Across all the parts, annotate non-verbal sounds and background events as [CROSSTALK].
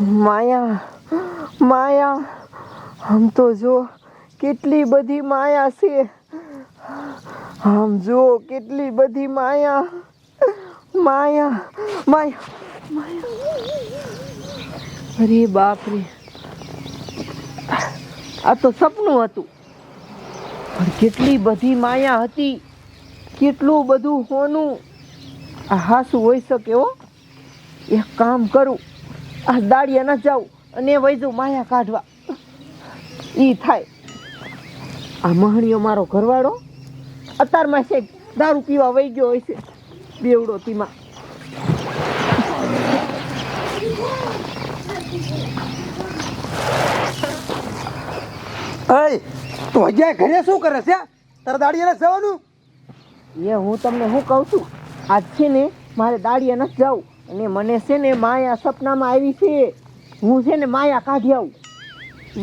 માયા માયા, આમ તો જો કેટલી બધી માયા છે. આમ જો કેટલી બધી માયા માયા માયા માયા. અરે બાપ રે આ તો સપનું હતું. પણ કેટલી બધી માયા હતી. કેટલું બધું હોનું. આ હાસું હોઈ શકે હો. એક કામ કરું. આ દાડિયા ના જાઉં અને વૈજુ માયા કાઢવા. ઈ થાય. આ મહણીયો મારો ઘરવાળો? અત્યારમાં છે દારૂ પીવા વહી ગયો હોય છે બેવડો તીમાં અય તું હજી ઘરે શું કરે છે? તારા દાડીએ જવાનું? એ હું તમને શું કહું છું? આજ છે ને મારે દાડિયા નથી જાવું. અને મને છે ને માયા સપનામાં આવી છે. હું છે ને માયા કાઢી આવું.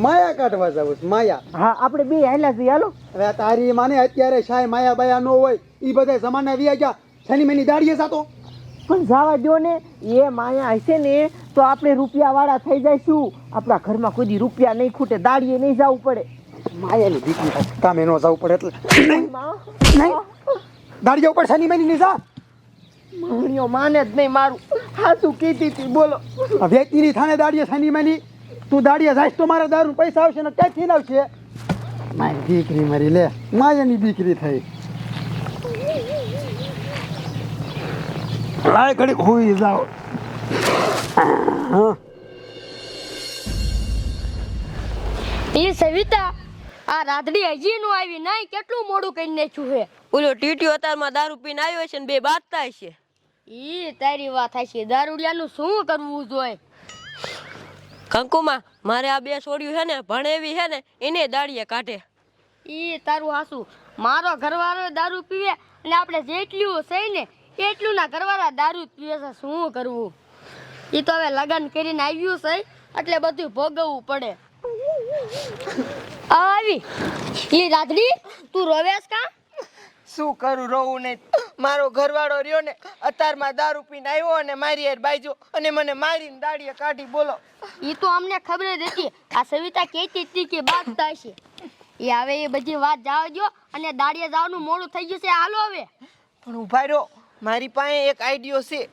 માયા કાઢવા જાવ માયા? હા આપણે બે હાલ્યા જઈએ હાલો. હવે તારી માને અત્યારે શાય માયા બાયા ન હોય એ બધા જમાના વ્યા ગયા. શની મેની દાડીએ સાતો પણ જવા દો ને એ માયા હશે ને તો આપણે રૂપિયા વાળા થઈ જઈશું. આપણા ઘરમાં કોઈ રૂપિયા નહીં ખૂટે દાડીએ નહીં જવું પડે. માયાની દીકરી. કામે ન જવું પડે એટલે. નહીં. દાડીએ ઉપર શનિ મની નહીં જા. મહણીયો માને જ નહીં મારું હાચું કીધી હતી બોલો. આ વ્યક્તિની થાને દાડીએ સાની મની. તું દાડીએ જાય તો મારા દારૂ પૈસા આવશે ને ક્યાંથી આવશે? મારી દીકરી મારી લે માયાની દીકરી થઈ. લાય ઘડીક હોઈ જાઓ. હા. એ સવિતા આ રાધડી હજી નું આવી નહીં કેટલું મોડું કરી નાખ્યું છે ઓલો ટીટી અતારમાં દારૂ પીને આવ્યો છે ને બે બાજતા છે ઈ તારી વાત છે દારૂડિયાનું શું કરવું જોઈએ? કંકુમાં મારે આ બે છોડ્યું છે ને ભણેવી છે ને એને દાડીએ કાઢે. ઈ તારું હાસું. મારો ઘરવાળો દારૂ પીવે અને આપણે જેટલું છે ને એટલું ના ઘરવાળા દારૂ જ પીવે છે. શું કરવું? ઈ તો હવે લગ્ન કરીને આવ્યું છે એટલે બધું ભોગવવું પડે. આ આવી. ઈ રાધડી તું રોવેશ કા? શું કરું? રોવું નહીં. મારો ઘરવાળો રહ્યો ને અતારમાં દારૂ પીને આવ્યો અને મારી યાર બાઈજો અને મને મારીને દાડીએ કાઢી બોલો. ઈ તો અમને ખબર જ હતી. આ સવિતા કહેતી હતી કે બાદ થશે. એ હવે એ બધી વાત જાવ દો અને દાડિયા જવાનું મોડું થઈ ગયું છે હાલો હવે. પણ ઊભા રહ્યો મારી પાસે એક આઈડિયો છે.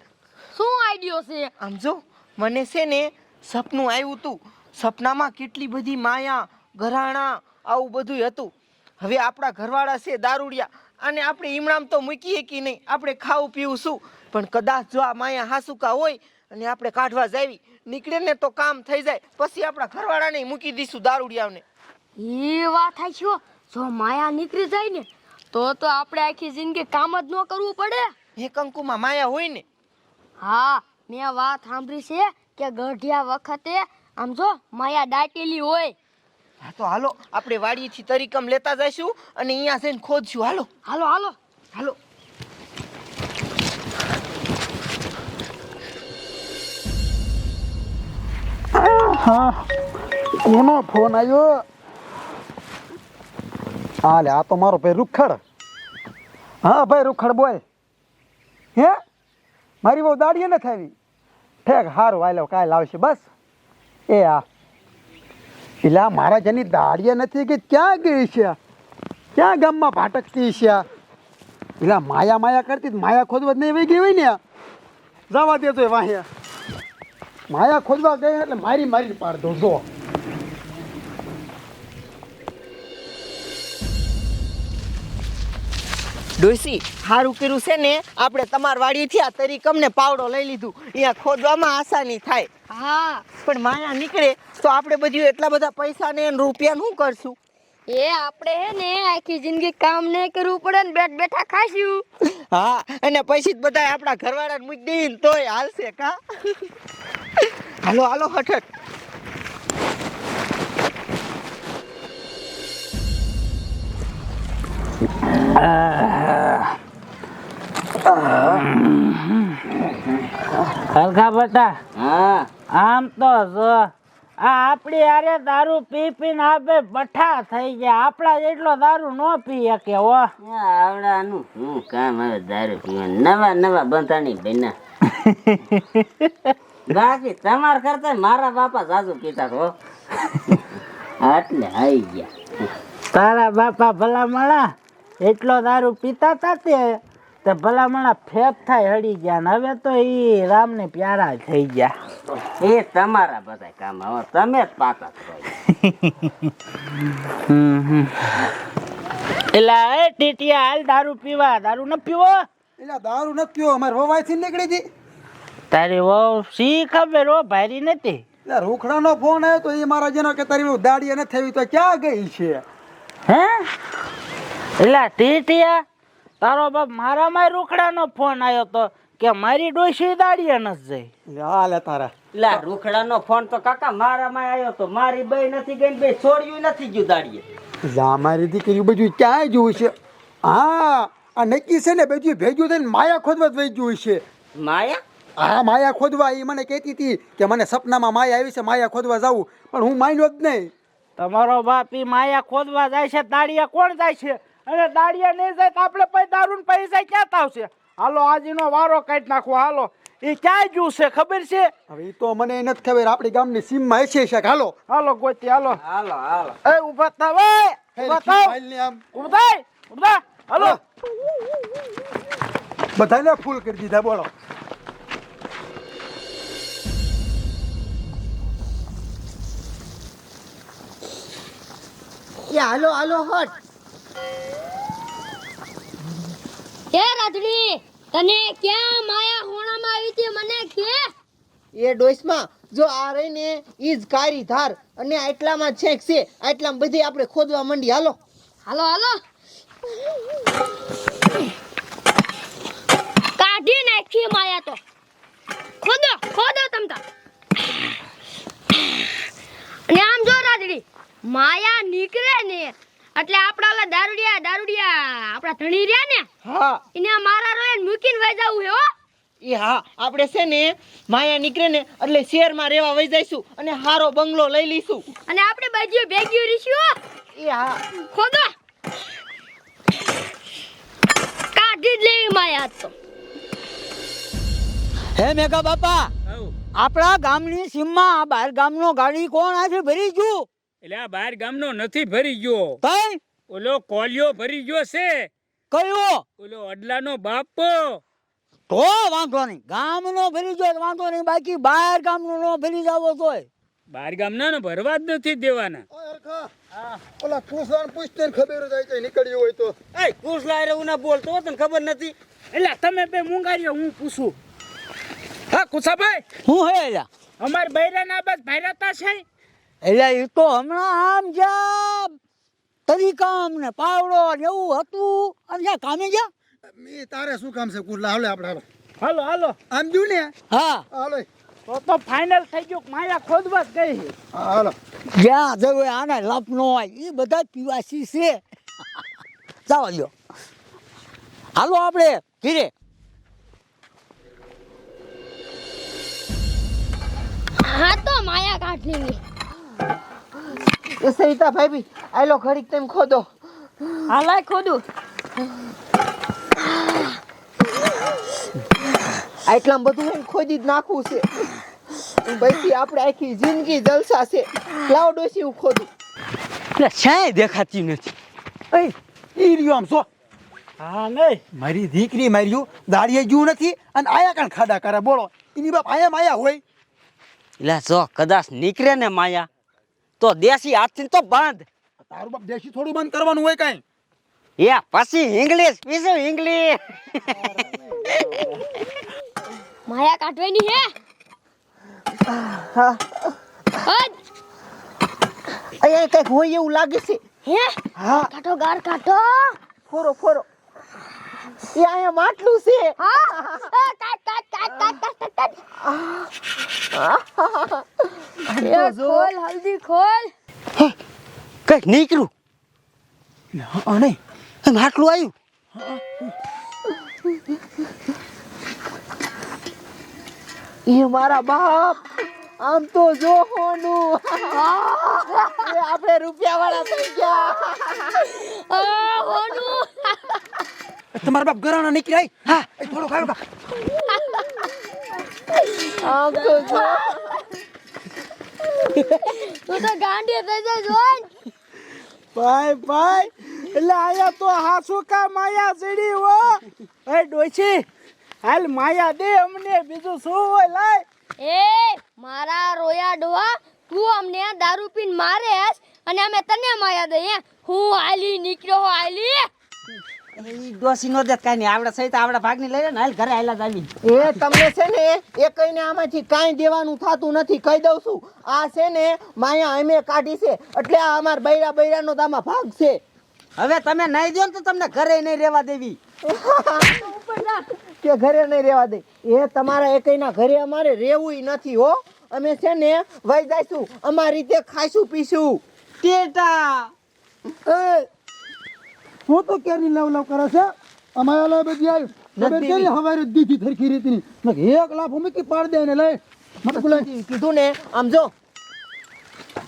શું આઈડિયો છે? આમ જો મને છે ને સપનું આવ્યું હતું સપનામાં કેટલી બધી માયા ઘરાણા આવું બધું હતું. હવે આપણા ઘરવાળા છે દારૂડિયા. અને આપણે ઈમણામ તો મૂકીએ કે નહીં? આપણે ખાવું પીવું શું? પણ કદાચ જો આ માયા હાસુકા હોય અને આપણે કાઢવા જાવી નીકળે ને તો કામ થઈ જાય. પછી આપણા ઘરવાળાને મૂકી દઈશું દારૂડિયાઓને. એ વાત છે જો માયા નીકળી જાય ને તો તો આપણે આખી જિંદગી કામ જ ન કરવું પડે. હે કંકુમાં માયા હોય ને? હા મેં વાત સાંભળી છે કે ગઢિયા વખતે આમ જો માયા દાટેલી હોય. હા તો હાલો આપણે વાડીથી તરીકમ લેતા જઈશું અને અહીંયા જઈને ખોદશું. હાલો. હાલો હાલો. હાલો. હા કોનો ફોન આવ્યો? હા લે આ તો મારો ભાઈ રૂખડ. હા ભાઈ રૂખડ બોલ. હે? મારી બહુ દાડીએ ન થાવી ઠેક હારું હાલો કાલે આવશે બસ. એ આ. પેલા મારા જેની દાળિયા નથી કે ક્યાં ગઈ છે? ક્યાં ગામમાં ભાટકતી છે? પેલા માયા માયા કરતી માયા ખોદવા નહીં વહી ગઈ હોય ને. જવા દેતો વાહ્યા માયા ખોદવા ગઈ એટલે મારી મારી પાડ દો, જો. ડોસી સારું કર્યું છે ને આપણે તમાર વાડીથી આ તરીકમને પાવડો લઈ લીધું. અહીંયા ખોદવામાં આસાની થાય. હા. પણ માયા નીકળે તો આપણે બધું એટલા બધા પૈસા ને રૂપિયા શું કરશું? એ આપણે હે ને આખી જિંદગી કામ ને કરવું પડે ને બેઠ બેઠા ખાશું. હા અને પછી જ બધા આપણા ઘરવાળાને મૂકી દઈને તોય હાલશે કા? હાલો હાલો હઠટ હલકા બટા. હા. આમ તો જો આ આપણી હારે દારૂ પી પીને આપે બઠા થઈ ગયા. આપણા જેટલો દારૂ નો પી શકે હો. આવડાનું શું કામ હવે દારૂ પીવાનું? નવા નવા બંધાણી બેના [LAUGHS] બાકી તમાર કરતા મારા બાપા સાસુ પીતા હો. [LAUGHS] એટલે આઈ ગયા. તારા બાપા ભલામણા એટલો દારૂ પીતા હતા તે તો ભલામણા ફેફ થાય હળી ગયા ને. હવે તો ઈ રામને પ્યારા થઈ ગયા. એ તમારા બધા કામ હવે તમે જ પાતા એટલે એ ટીટિયા હાલ દારૂ પીવા. દારૂ ન પીવો? એટલે દારૂ ન પીવો. અમારે વવાયથી નીકળી હતી. તારી વહુ સી ખબર હો? ભારી નથી. એટલે રૂખડાનો ફોન આવ્યો તો એ મારા જેનો કે તારી દાડી નથી થઈ તો ક્યાં ગઈ છે? હે? એલા ટીટિયા તારો બાપ મારામાં રૂખડાનો ફોન આવ્યો તો કે મારી ડોશી દાડીએ નથી જઈ. એટલે હાલે તારા. લા રૂખડાનો ફોન તો કાકા મારામાં આવ્યો તો મારી બે નથી ગઈ બે છોડ્યું નથી ગયું દાડીએ જા મારી દીકરી બધું ક્યાંય જોયું છે? હા આ નક્કી છે ને બધું ભેગું થઈને માયા ખોદવા જ વહી ગયું છે. માયા? હા માયા ખોદવા એ મને કહેતી હતી કે મને સપનામાં માયા આવી છે માયા ખોદવા જાવું પણ હું માન્યો જ નહીં. તમારો બાપ એ માયા ખોદવા જાય છે દાડિયા કોણ જાય છે? અને દાડિયા નહીં જાય તો આપણે પછી દારૂ પૈસા ક્યાં આવશે હાલો આજનો વારો કાઢી નાખો હાલો. એ ક્યાં જ્યું છે ખબર છે? હવે એ તો મને નથી ખબર આપણી ગામની સીમમાં એસી છે હાલો. હાલો ગોતી હાલો. હાલો હાલો. એ ઊભા થા એ ઊભા થાવ. આમ. ઊભા થાય ઊભા હાલો. બધાને ફૂલ કરી દીધા બોલો. એ હાલો હાલો હટ. હે રાધડી તને ક્યાં માયા હોણામાં આવી હતી મને કે? એ ડોસમાં જો આ રહીને ઈ જ કારી ધાર અને આટલામાં છેક છે આટલામાં બધી આપણે ખોદવા માંડી. હાલો. હાલો હાલો. કાઢી નાખી માયા તો. ખોદો ખોદો તમતા અને આમ જો રાધડી માયા નીકળે ને એટલે આપણા ઓલા દારૂડિયા દારૂડિયા આપણા ધણી રહ્યા ને હા. એને મારા રોયન મૂકીને જવું હે હો. એ હા આપણે છે ને માયા નીકળે ને એટલે શહેરમાં રહેવા વહી જઈશું અને હારો બંગલો લઈ લઈશું. અને આપણે બાજુ ભેગ્યું રહીશું હો. એ હા. ખોદો. કાઢી જ લેવી માયા તો. હે મેઘા બાપા આપણા ગામની સીમમાં આ બહાર ગામનો ગાડી કોણ આજે ભરી ગયું? એટલે આ બાર ગામનો નથી ભરી ગયો. કઈ ઓલો કોલિયો ભરી ગયો છે. કયો? ઓલો અડલાનો બાપ. તો વાંધો નહીં. ગામનો ભરી ગયો વાંધો નહીં. બાકી બહાર ગામનો નો ભરી જાવો તોય. બહાર ગામના ને ભરવા જ નથી દેવાના. ઓલા પૂછવાનું પૂછતે ને ખબર જાય કે નીકળ્યું હોય તો. એ કુસલા રે ઉના બોલતો તને ખબર નથી? એટલે તમે બે મુંગારીઓ હું પૂછું. હા કુસાભાઈ? હું હે અમાર બૈરા ના બસ ભાઈરાતા છે? એટલે એ તો હમણાં આમ જ્યાં તરીકામ ને પાવડો ને એવું હતું. અને જ્યાં કામે ગયા મે તારે શું કામ છે કુરલા હાલે આપણે હાલો. હાલો હાલો. આમ જો ને? હા. હાલો. તો તો ફાઇનલ થઈ ગયું માયા ખોદવા જ ગઈ હાલો. જ્યાં જવું આને લપ નો હોય એ બધા પીવાસી છે. જાવા જો હાલો આપણે ધીરે. હા તો માયા કાઢી લેવી એ સવિતા ભાઈ આયલો ઘડીક તેમ ખોદો. હાલાય ખોદું. આટલામાં બધું હું ખોદી જ નાખવું છે. પછી આપણે આખી જિંદગી જલસા છે. લાવ ડોસી હું ખોદું. એટલે ક્યાંય દેખાતી નથી. એ ઈ રહ્યો આમ સો હા નહીં. મારી દીકરી માર્યું દાડીએ જ્યું નથી અને આયા કણ ખાડા કરે બોલો. એની બાપ આયા માયા હોય. એટલે જો કદાચ નીકળે ને માયા. તો દેશી હાથથી તો બંધ. તારું બાપ દેશી થોડું બંધ કરવાનું હોય કાંઈ. એ પછી ઇંગ્લિશ પીશું ઇંગ્લિશ. માયા કાઢવાની હે. અહીંયા કંઈક હોય એવું લાગે છે. હે? હા. કાઢો ગાર કાઢો. ફોરો ફોરો. એ અહીંયા માટલું છે. હા. કાટ કાટ કાટ કાટ કાટ એ ખોલ હલ્દી ખોલ. કંઈક નીકળ્યું? એમ આટલું આવ્યું? એ મારા બાપ આમ તો જો હોનું. આપણે રૂપિયા વાળા થઈ ગયા. હોનું. તમારા બાપ ગરાણા નીકળ્યા હા? થોડું ખાયું આમ તો જો. તું તો ગાંડી થઈ જાય જોઈ ભાઈ ભાઈ એટલે આયા તો હાસુ કા માયા ચડી હો? એ ડોશી હાલ માયા દે અમને બીજું શું હોય લાય. એ મારા રોયા ડોહા તું અમને દારૂ પીન મારે અને અમે તને માયા દઈએ. હું હાલી નીકળ્યો હાલી. ઈ ડોસી નો દે કાંઈ નહીં. આવડે સહિત આવડા ભાગની લઈ લે ને હાલ ઘરે આયલા જ એ તમને છે ને એ કઈને આમાંથી કાંઈ દેવાનું થતું નથી કહી દઉં છું. આ છે ને માયા અમે કાઢી છે. એટલે આ અમાર બૈરા બૈરાનો તો આમાં ભાગ છે. હવે તમે નહીં દો ને તો તમને ઘરે નહીં રહેવા દેવી. કે ઘરે નહીં રહેવા દે. એ તમારા એકઈના ઘરે અમારે રહેવું નથી હો. અમે છે ને વહી જઈશું. અમારી રીતે ખાઈશું પીશું. ટેટા! હું તો કેરી લવ લવ કરે છે? અમારે લે બધી આવી. ખબર કેરી હવારે દીધી થરખી રીતની? મેં એક લાફ મૂકી પાડ દે ને લઈ. મત બોલાય કીધું ને આમ જો.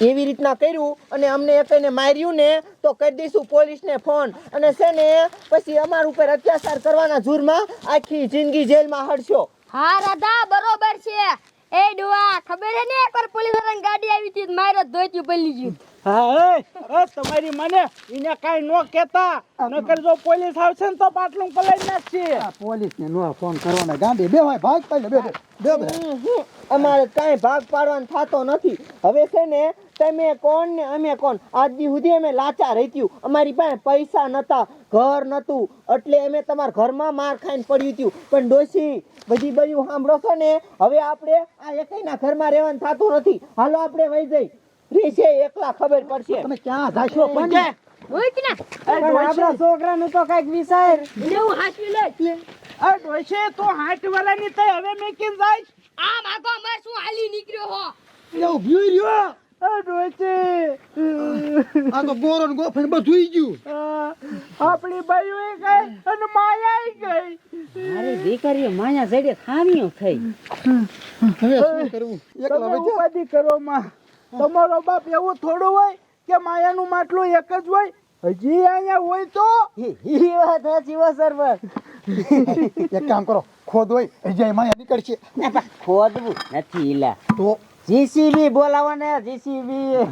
એવી રીતના કર્યું અને અમને એકઈને માર્યું ને તો કરી દઈશું પોલીસને ફોન. અને છે ને પછી અમારા ઉપર અત્યાચાર કરવાના જુરમાં આખી જિંદગી જેલમાં હડશો. હા રાધા બરોબર છે. એ ડુઆ ખબર હે ને એકવાર પોલીસ વાળાની ગાડી આવી હતી તો ધોઈ ગયું પડી ગયું. હા તમારી મને એને કાઈ નો કેતા નકર જો પોલીસ આવશે ને તો પાટલું પલાઈ નાખશે. પોલીસ ને નો ફોન કરવાના. ગાંડી બે ભાઈ ભાગ પાડે બે બે. અમારે કાંઈ ભાગ પાડવાનો થતો નથી. હવે છે ને તમે કોણ ને અમે કોણ? આજ દી સુધી અમે લાચાર રહીત્યું અમારી પાસે પૈસા નતા ઘર નતું. એટલે અમે તમારા ઘરમાં માર ખાઈને પડ્યું હતું. પણ ડોશી બધી બધું સાંભળો છો ને હવે આપણે આ એકઈના ઘરમાં રહેવાનું થતું નથી. હાલો આપણે વહી જઈ. એકલા ખબર પડશે. તમે ક્યાં જાશો પણ? કે ના? પણ આપણા છોકરાનું તો કંઈક વિચાર. એટલે હું હાચવી લે આ તો હાથ વાળાની તઈ હવે મેકીને જાય આ અમાર શું હાલી નીકળ્યો હો? એવું ભૂઈ રહ્યો. આ ડોશી. આ તો ગોરો ને ગોફણ બધું ગયું. આપણી બાઈઓ ગઈ અને માયા ગઈ. મારી દીકરીઓ માયા જડે ખામીઓ થઈ. હવે શું કરવું? એકલા કરો માં. તમારો બાપ એવું થોડું હોય કે માયાનું માટલું એક જ હોય? હજી અહીંયા હોય તો? ઈ વાત સાચી હો સરપંચ [LAUGHS] એક કામ કરો ખોદ હોય અજય માયા નીકળશે. ખોદવું નથી ઈલા. તો? જીસીબી બોલાવો ને જીસીબી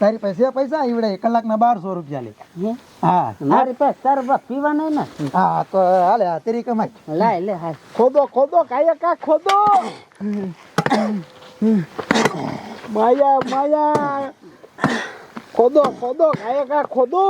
તારી પાસે પૈસા ઈવડે કલાકના બારસો રૂપિયા લે. હા? મારી પાસે તાર પીવા નહીં ને હા તો હાલે આ તેરી કમાઈ. લાય લે હા ખોદો ખોદો કાયકા ખોદો. [COUGHS] માયા માયા. ખોદો ખોદો કાયકા ખોદો.